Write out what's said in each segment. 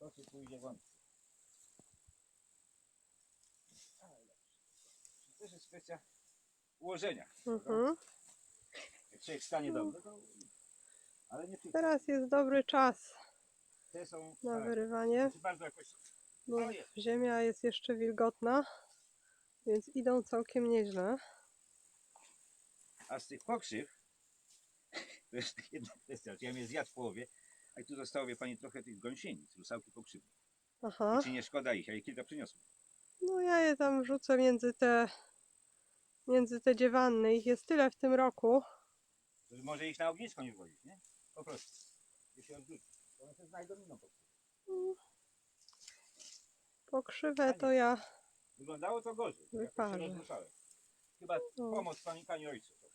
A to się pójdzie wątki. To też jest kwestia ułożenia. Mhm. Jak człowiek stanie dobrze, to... Ale nie. Teraz jest dobry czas Te są na tak, wyrywanie, znaczy bardzo jakoś... bo Ale jest. ziemia jest jeszcze wilgotna, więc idą całkiem nieźle. A z tych pokrzyw, to jest jedna kwestia, że ja mnie zjadł w połowie, a i tu zostało, wie pani, trochę tych gąsienic, rusałki pokrzywne. Aha. Czy nie szkoda ich? Ja ich kilka przyniosłem. No ja je tam wrzucę między te między te dziewanny. Ich jest tyle w tym roku. To może ich na ognisko nie wchodzić, nie? Po prostu. I się odrzuci. To one się znajdą inną pokrzywę. Pokrzywę to ja. Wyglądało to gorzej. Jakoś się Wyparzę. rozruszałem. Chyba No. pomoc pani, pani ojcu. trochę.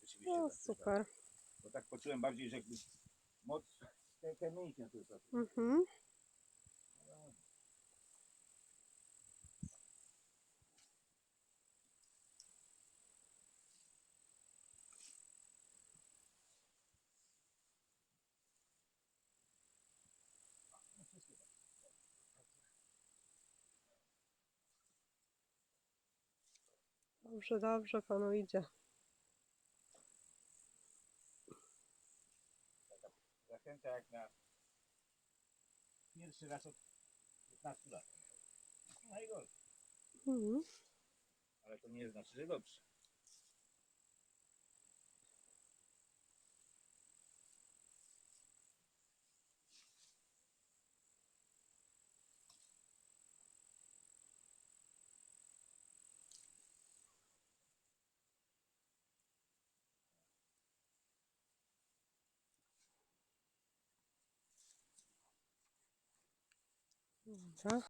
Rzeczywiście No tak, super. Bo tak poczułem bardziej, że jakby moc te, te mięśnie tu są. Mhm. Dobrze, dobrze panu idzie. Zachęta jak na pierwszy raz od 15 lat. Najgorzej. Mhm. Ale to nie znaczy, że dobrze. 啥